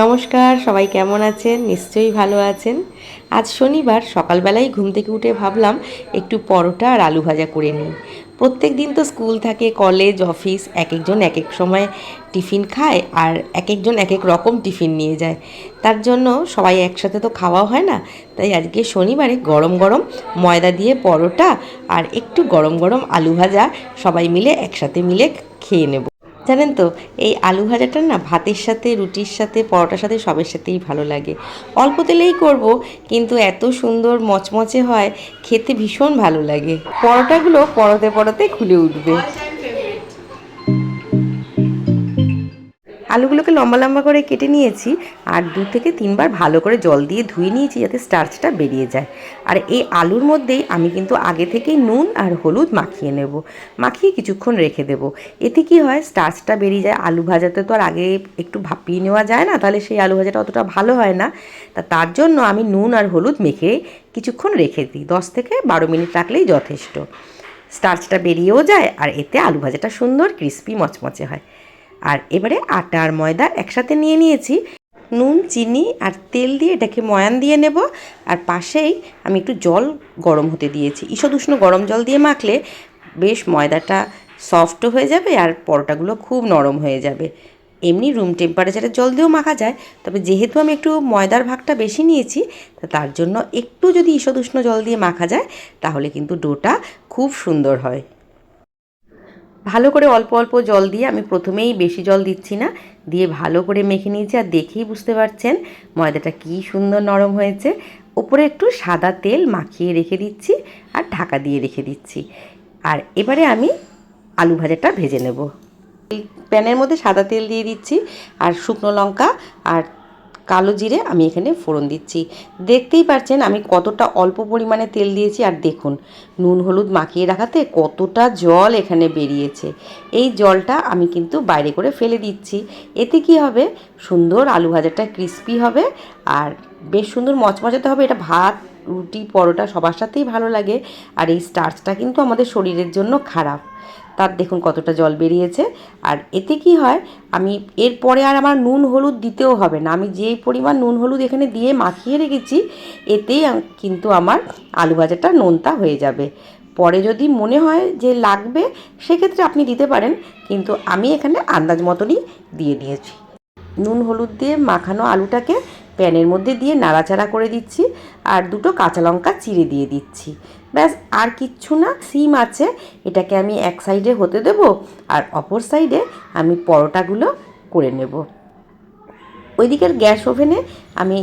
নমস্কার, সবাই কেমন আছেন? নিশ্চয়ই ভালো আছেন। আজ শনিবার, সকালবেলায় ঘুম থেকে উঠে ভাবলাম একটু পরোটা আর আলু ভাজা করে নিই। প্রত্যেক দিন তো স্কুল থাকে, কলেজ, অফিস এক একজন এক এক সময় টিফিন খায় আর এক একজন এক এক রকম টিফিন নিয়ে যায়। তার জন্য সবাই একসাথে তো খাওয়া হয় না, তাই আজকে শনিবারে গরম গরম ময়দা দিয়ে পরোটা আর একটু গরম গরম আলু ভাজা সবাই মিলে একসাথে মিলে খেয়ে নেব। জানেন তো, এই আলু ভাজাটা না ভাতের সাথে, রুটির সাথে, পরোটার সাথে সবের সাথেই ভালো লাগে। অল্প তেলেই করব, কিন্তু এত সুন্দর মচমচে হয়, খেতে ভীষণ ভালো লাগে। পরোটাগুলো পরোতে পরোতে খুলে উঠবে। আলুগুলোকে লম্বা লম্বা করে কেটে নিয়েছি আর দু থেকে তিনবার ভালো করে জল দিয়ে ধুয়ে নিয়েছি যাতে স্টার্চটা বেরিয়ে যায়। আর এই আলুর মধ্যেই আমি কিন্তু আগে থেকেই নুন আর হলুদ মাখিয়ে নেব। মাখিয়ে কিছুক্ষণ রেখে দেব। এতে কি হয় স্টার্চটা বেরিয়ে যায়। আলু ভাজাতে তো আর আগে একটু ভাপিয়ে নেওয়া যায় না, তাহলে সেই আলু ভাজাটা অতটা ভালো হয় না। তা তার জন্য আমি নুন আর হলুদ মেখে কিছুক্ষণ রেখে দিই। দশ থেকে বারো মিনিট রাখলেই যথেষ্ট। স্টার্চটা বেরিয়েও যায় আর এতে আলু ভাজাটা সুন্দর ক্রিস্পি মচমচে হয়। আর এবারে আটা আর ময়দা একসাথে নিয়ে নিয়েছি। নুন, চিনি আর তেল দিয়ে এটাকে ময়ান দিয়ে নেব। আর পাশেই আমি একটু জল গরম হতে দিয়েছি। ঈষদ উষ্ণ গরম জল দিয়ে মাখলে বেশ ময়দাটা সফটও হয়ে যাবে আর পরোটাগুলো খুব নরম হয়ে যাবে। এমনি রুম টেম্পারেচারের জল দিয়েও মাখা যায়। তবে যেহেতু আমি একটু ময়দার ভাগটা বেশি নিয়েছি, তা তার জন্য একটু যদি ঈষদ উষ্ণ জল দিয়ে মাখা যায়, তাহলে কিন্তু ডোটা খুব সুন্দর হয়। ভালো করে অল্প অল্প জল দিয়ে আমি প্রথমেই বেশি জল দিচ্ছি না, দিয়ে ভালো করে মেখে নিয়েছি আর দেখেই বুঝতে পারছেন ময়দাটা কী সুন্দর নরম হয়েছে। ওপরে একটু সাদা তেল মাখিয়ে রেখে দিচ্ছি আর ঢাকা দিয়ে রেখে দিচ্ছি। আর এবারে আমি আলু ভাজাটা ভেজে নেব। প্যানের মধ্যে সাদা তেল দিয়ে দিচ্ছি আর শুকনো লঙ্কা আর কালো জিরে আমি এখানে ফোড়ন দিচ্ছি। দেখতেই পাচ্ছেন আমি কতটা অল্প পরিমাণে তেল দিয়েছি, আর দেখুন, নুন হলুদ মাখিয়ে রাখাতে কতটা জল এখানে বেরিয়েছে। এই জলটা আমি কিন্তু বাইরে করে ফেলে দিচ্ছি। এতে কি হবে? সুন্দর আলু ভাজাটা ক্রিস্পি হবে, আর বেশ সুন্দর মচমচাতে হবে। এটা ভাত, রুটি, পরোটা সবার সাথেই ভালো লাগে, আর এই স্টার্চটা কিন্তু আমাদের শরীরের জন্য খারাপ। তার দেখুন কতটা জল বেরিয়েছে। আর এতে কি হয়, আমি এরপরে আর আমার নুন হলুদ দিতেও হবে না। আমি যেই পরিমাণ নুন হলুদ এখানে দিয়ে মাখিয়ে রেখেছি, এতেই কিন্তু আমার আলু ভাজাটা নোনতা হয়ে যাবে। পরে যদি মনে হয় যে লাগবে, সেক্ষেত্রে আপনি দিতে পারেন, কিন্তু আমি এখানে আন্দাজ মতনই দিয়ে দিয়েছি। নুন হলুদ দিয়ে মাখানো আলুটাকে প্যানের মধ্যে দিয়ে নাড়াচাড়া করে দিচ্ছি, আর দুটো কাঁচা লঙ্কা চিড়ে দিয়ে দিচ্ছি। ব্যাস, আর কিচ্ছু না, সিম আছে, এটাকে আমি এক সাইডে হতে দেব, আর অপর সাইডে আমি পরোটাগুলো করে নেব। ওইদিকের গ্যাস ওভেনে আমি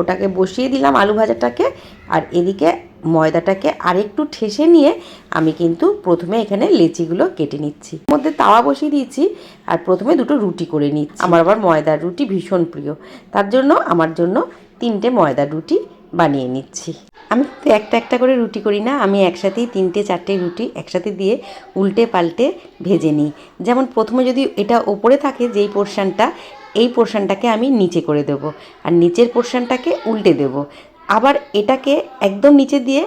ওটাকে বসিয়ে দিলাম আলু ভাজাটাকে, আর এদিকে ময়দাটাকে আরেকটু ঠেসে নিয়ে আমি কিন্তু প্রথমে এখানে লেচিগুলো কেটে নিচ্ছি। মধ্যে তাওয়া বসিয়ে দিয়েছি, আর প্রথমে দুটো রুটি করে নিচ্ছি। আমার আবার ময়দার রুটি ভীষণ প্রিয়, তার জন্য, আমার জন্য তিনটে ময়দার রুটি বানিয়ে নিচ্ছি। আমি তো একটা একটা করে রুটি করি না, আমি একসাথেই তিনটে, চারটে রুটি একসাথে দিয়ে উল্টে পাল্টে ভেজে নিই। যেমন প্রথমে যদি এটা ওপরে থাকে যেই পোর্শনটা, এই পোর্শনটাকে আমি নিচে করে দেব আর নিচের পোর্শনটাকে উল্টে দেব। আবার এটাকে একদম নিচে দিয়ে,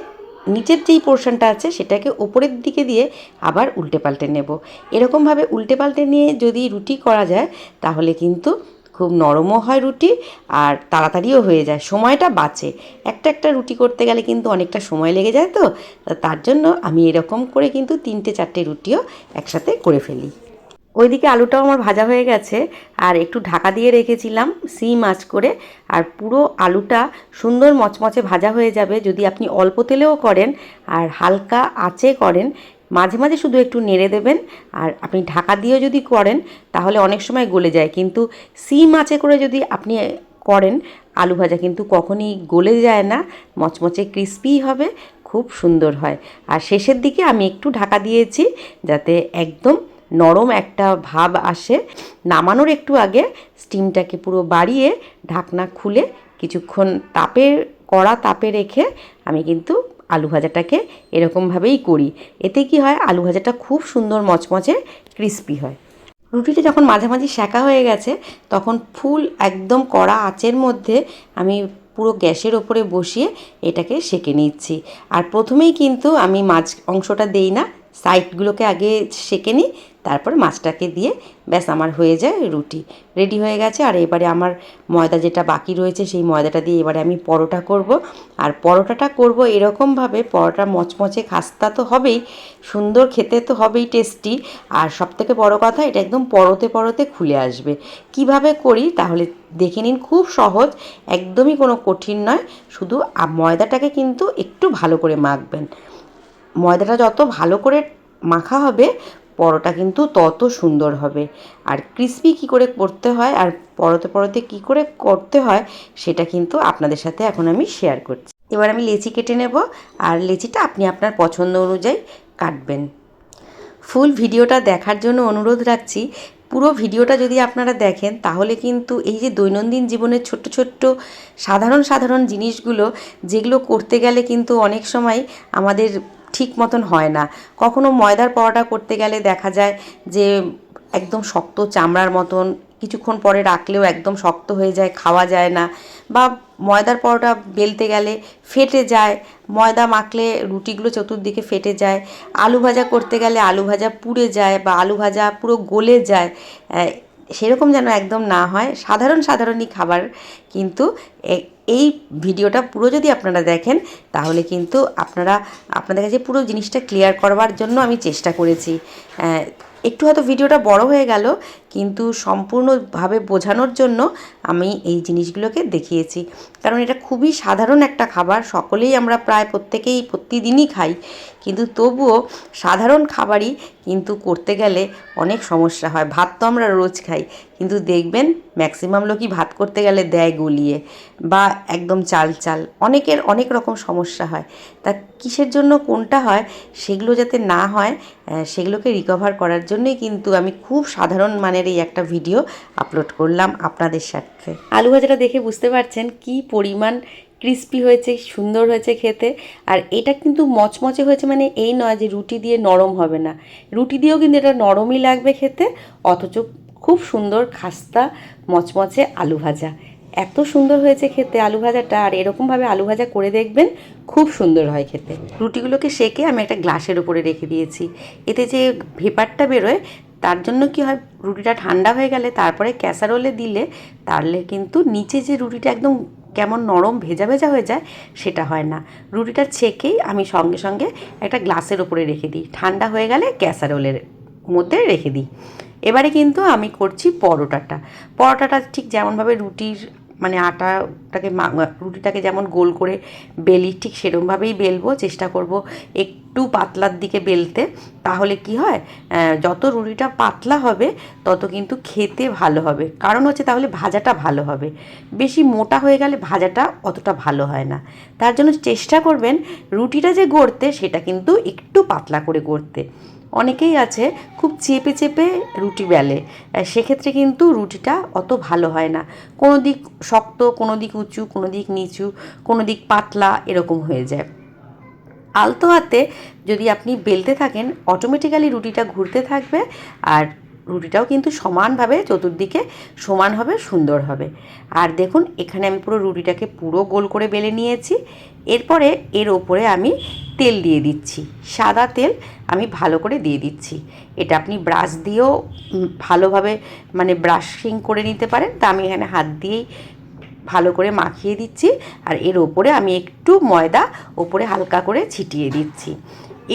নিচের যেই পোর্শনটা আছে সেটাকে ওপরের দিকে দিয়ে আবার উল্টে পাল্টে নেব। এরকমভাবে উল্টে পাল্টে নিয়ে যদি রুটি করা যায়, তাহলে কিন্তু খুব নরমও হয় রুটি আর তাড়াতাড়িও হয়ে যায়, সময়টা বাঁচে। একটা একটা রুটি করতে গেলে কিন্তু অনেকটা সময় লেগে যায় তো তার জন্য আমি এরকম করে কিন্তু তিনটে চারটে রুটিও একসাথে করে ফেলি। ওইদিকে আলুটাও আমার ভাজা হয়ে গেছে আর একটু ঢাকা দিয়ে রেখেছিলাম সিম আঁচ করে আর পুরো আলুটা সুন্দর মচমচে ভাজা হয়ে যাবে যদি আপনি অল্প তেলেও করেন আর হালকা আঁচে করেন মাঝে মাঝে শুধু একটু নেড়ে দেবেন। আর আপনি ঢাকা দিয়েও যদি করেন, তাহলে অনেক সময় গলে যায়। কিন্তু সিম আঁচে করে যদি আপনি করেন, আলু ভাজা কিন্তু কখনই গলে যায় না। মচমচে ক্রিস্পি হবে, খুব সুন্দর হয়। আর শেষের দিকে আমি একটু ঢাকা দিয়েছি, যাতে একদম নরম একটা ভাব আসে। নামানোর একটু আগে স্টিমটাকে পুরো বাড়িয়ে ঢাকনা খুলে কিছুক্ষণ তাপে কড়া তাপে রেখে আমি কিন্তু আলু ভাজাটাকে এরকমভাবেই করি। এতে কি হয়, আলু ভাজাটা খুব সুন্দর মচমচে ক্রিস্পি হয়। রুটিটা যখন মাঝামাঝি সেঁকা হয়ে গেছে, তখন ফুল একদম কড়া আঁচের মধ্যে আমি পুরো গ্যাসের ওপরে বসিয়ে এটাকে সেঁকে নিচ্ছি। আর প্রথমেই কিন্তু আমি মাছ অংশটা দেই না সাইডগুলোকে আগে সেঁকে নিই, তারপর মাছটাকে দিয়ে ব্যাস আমার হয়ে যায় রুটি। রেডি হয়ে গেছে। আর এবারে আমার ময়দা যেটা বাকি রয়েছে, সেই ময়দাটা দিয়ে এবারে আমি পরোটা করব। আর পরোটাটা করব এরকমভাবে, পরোটা মচমচে খাস্তা তো হবেই, সুন্দর খেতে তো হবেই টেস্টি আর সবথেকে বড় কথা, এটা একদম পরতে পরতে খুলে আসবে। কীভাবে করি তাহলে দেখে নিন, খুব সহজ, একদমই কোনো কঠিন নয়। শুধু ময়দাটাকে কিন্তু একটু ভালো করে মাখবেন। ময়দাটা যত ভালো করে মাখা হবে, পরোটা কিন্তু তত সুন্দর হবে। আর ক্রিসপি কি করে করতে হয় আর পরতে পরতে কি করে করতে হয়, সেটা কিন্তু আপনাদের সাথে এখন আমি শেয়ার করছি। এবার আমি লেচি কেটে নেব আর লেচিটা আপনি আপনার পছন্দ অনুযায়ী কাটবেন। ফুল ভিডিওটা দেখার জন্য অনুরোধ রাখছি, পুরো ভিডিওটা যদি আপনারা দেখেন, তাহলে কিন্তু এই যে দৈনন্দিন জীবনের ছোট্ট ছোট্ট সাধারণ সাধারণ জিনিসগুলো, যেগুলো করতে গেলে কিন্তু অনেক সময় আমাদের ঠিক মতন হয় না। কখনো ময়দার পরোটা করতে গেলে দেখা যায় যে একদম শক্ত চামড়ার মতন কিছুক্ষণ পরে রাখলেও একদম শক্ত হয়ে যায়, খাওয়া যায় না। বা ময়দার পরোটা বেলতে গেলে ফেটে যায়, ময়দা মাখলে রুটিগুলো চতুর্দিকে ফেটে যায়। আলু ভাজা করতে গেলে আলু ভাজা পুড়ে যায় বা আলু ভাজা পুরো গলে যায়। সেরকম যেন একদম না হয়। সাধারণ সাধারণই খাবার, কিন্তু এই ভিডিওটা পুরো যদি আপনারা দেখেন, তাহলে কিন্তু আপনারা, আপনাদের কাছে পুরো জিনিসটা ক্লিয়ার করবার জন্য আমি চেষ্টা করেছি। একটু হয়তো ভিডিওটা বড় হয়ে গেল কিন্তু সম্পূর্ণভাবে বোঝানোর জন্য আমি এই জিনিসগুলোকে দেখিয়েছি। কারণ এটা খুবই সাধারণ একটা খাবার, সকলেই আমরা প্রায় প্রত্যেকেই প্রতিদিনই খাই। কিন্তু তবুও সাধারণ খাবারই কিন্তু করতে গেলে অনেক সমস্যা হয়। ভাত তো আমরা রোজ খাই, কিন্তু দেখবেন ম্যাক্সিমাম লোকই ভাত করতে গেলে দেয় গলিয়ে বা একদম চাল চাল। অনেকের অনেক রকম সমস্যা হয়। তা কিসের জন্য কোনটা হয়, সেগুলো যাতে না হয় সেগুলোকে রিকভার করার জন্যই কিন্তু আমি খুব সাধারণ মানের এই একটা ভিডিও আপলোড করলাম আপনাদের সাথে। আলু ভাজাটা দেখে বুঝতে পারছেন কি পরিমাণ ক্রিস্পি হয়েছে সুন্দর হয়েছে খেতে। আর এটা কিন্তু মচমচে হয়েছে মানে এই নয় যে রুটি দিয়ে নরম হবে না। রুটি দিয়েও কিন্তু এটা নরমই লাগবে খেতে অথচ খুব সুন্দর খাস্তা মচমচে আলু ভাজা। এত সুন্দর হয়েছে খেতে আলু ভাজাটা আর এরকমভাবে আলু ভাজা করে দেখবেন খুব সুন্দর হয় খেতে। রুটিগুলোকে সেকে আমি একটা গ্লাসের উপরে রেখে দিয়েছি। এতে যে ভেপারটা বেরোয় তার জন্য কি হয়, রুটিটা ঠান্ডা হয়ে গেলে তারপরে ক্যাসারোলে দিলে তাহলে কিন্তু নিচে যে রুটিটা একদম কেমন নরম ভেজা ভেজা হয়ে যায়, সেটা হয় না। রুটিটা ছেঁকেই আমি সঙ্গে সঙ্গে একটা গ্লাসের ওপরে রেখে দিই। ঠান্ডা হয়ে গেলে ক্যাসারোলের মধ্যে রেখে দিই। এবারে কিন্তু আমি করছি পরোটাটা। পরোটাটা ঠিক যেমনভাবে রুটির মানে আটাটাকে রুটিটাকে যেমন গোল করে বেলি ঠিক সেরমভাবেই বেলবো, চেষ্টা করব একটু পাতলার দিকে বেলতে। তাহলে কি হয় যত রুটিটা পাতলা হবে তত কিন্তু খেতে ভালো হবে। কারণ হচ্ছে তাহলে ভাজাটা ভালো হবে। বেশি মোটা হয়ে গেলে ভাজাটা অতটা ভালো হয় না। তার জন্য চেষ্টা করবেন রুটিটা যে গড়তে সেটা কিন্তু একটু পাতলা করে গড়তে। অনেকেই আছে খুব চেপে চেপে রুটি বেলে। সেক্ষেত্রে কিন্তু রুটিটা অত ভালো হয় না। কোনো দিক শক্ত, কোনো দিক উঁচু, কোনো দিক নিচু, কোনো দিক পাতলা এরকম হয়ে যায়। আলতো হাতে যদি আপনি বেলতে থাকেন অটোমেটিক্যালি রুটিটা ঘুরতে থাকবে আর রুটিটাও কিন্তু সমানভাবে চতুর্দিকে সমান হবে, সুন্দর হবে। আর দেখুন, এখানে আমি পুরো রুটিটাকে পুরো গোল করে বেলে নিয়েছি। এরপরে এর ওপরে আমি তেল দিয়ে দিচ্ছি। সাদা তেল আমি ভালো করে দিয়ে দিচ্ছি। এটা আপনি ব্রাশ দিয়েও ভালোভাবে মানে ব্রাশিং করে নিতে পারেন। তা আমি এখানে হাত দিয়েই ভালো করে মাখিয়ে দিচ্ছি। আর এর ওপরে আমি একটু ময়দা ওপরে হালকা করে ছিটিয়ে দিচ্ছি।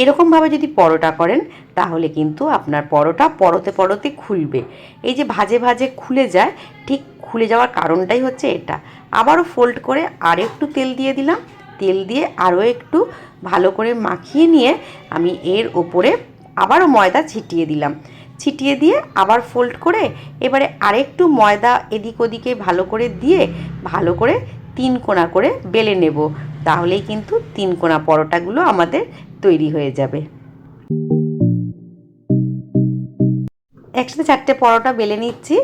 এরকমভাবে যদি পরোটা করেন তাহলে কিন্তু আপনার পরোটা পরতে পরতে খুলবে। এই যে ভাজে ভাজে খুলে যায়, ঠিক খুলে যাওয়ার কারণটাই হচ্ছে এটা। আবারও ফোল্ড করে আর একটু তেল দিয়ে দিলাম। তেল দিয়ে আরও একটু ভালো করে মাখিয়ে নিয়ে আমি এর ওপরে আবারও ময়দা ছিটিয়ে দিলাম। ছিটিয়ে দিয়ে আবার ফোল্ড করে এবারে আরেকটু ময়দা এদিক ওদিকে ভালো করে দিয়ে ভালো করে তিন কোণা করে বেলে নেব। তাহলেই কিন্তু তিন কোণা পরোটাগুলো আমাদের তৈরি হয়ে যাবে। একসাথে চারটে পরোটা বেলে নিচ্ছি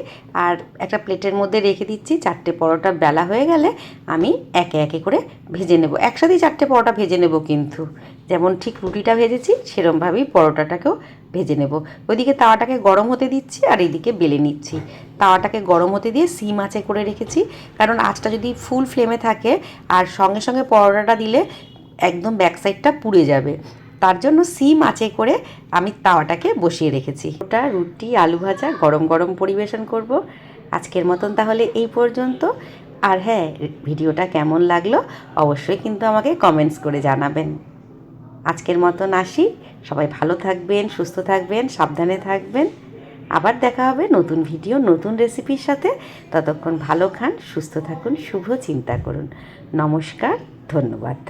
আর একটা প্লেটের মধ্যে রেখে দিচ্ছি। চারটে পরোটা বেলা হয়ে গেলে আমি একে একে করে ভেজে নেব। একসাথেই চারটে পরোটা ভেজে নেব কিন্তু। যেমন ঠিক রুটিটা ভেজেছি, সেরমভাবেই পরোটাটাকেও ভেজে নেব। ওইদিকে তাওয়াটাকে গরম হতে দিচ্ছি আর এইদিকে বেলে নিচ্ছি। তাওয়াটাকে গরম হতে দিয়ে সিম আঁচে করে রেখেছি। কারণ আঁচটা যদি ফুল ফ্লেমে থাকে আর সঙ্গে সঙ্গে পরোটাটা দিলে একদম ব্যাক সাইডটা পুড়ে যাবে। তার জন্য সিম আঁচে করে আমি তাওয়াটাকে বসিয়ে রেখেছি। ওটা রুটি, আলু ভাজা, গরম গরম পরিবেশন করব। আজকের মতন তাহলে এই পর্যন্ত। আর হ্যাঁ ভিডিওটা কেমন লাগল অবশ্যই কিন্তু আমাকে কমেন্টস করে জানাবেন। আজকের মতন আসি। সবাই ভালো থাকবেন, সুস্থ থাকবেন, সাবধানে থাকবেন। আবার দেখা হবে নতুন ভিডিও, নতুন রেসিপির সাথে। ততক্ষণ ভালো খান, সুস্থ থাকুন, শুভ চিন্তা করুন। নমস্কার, ধন্যবাদ।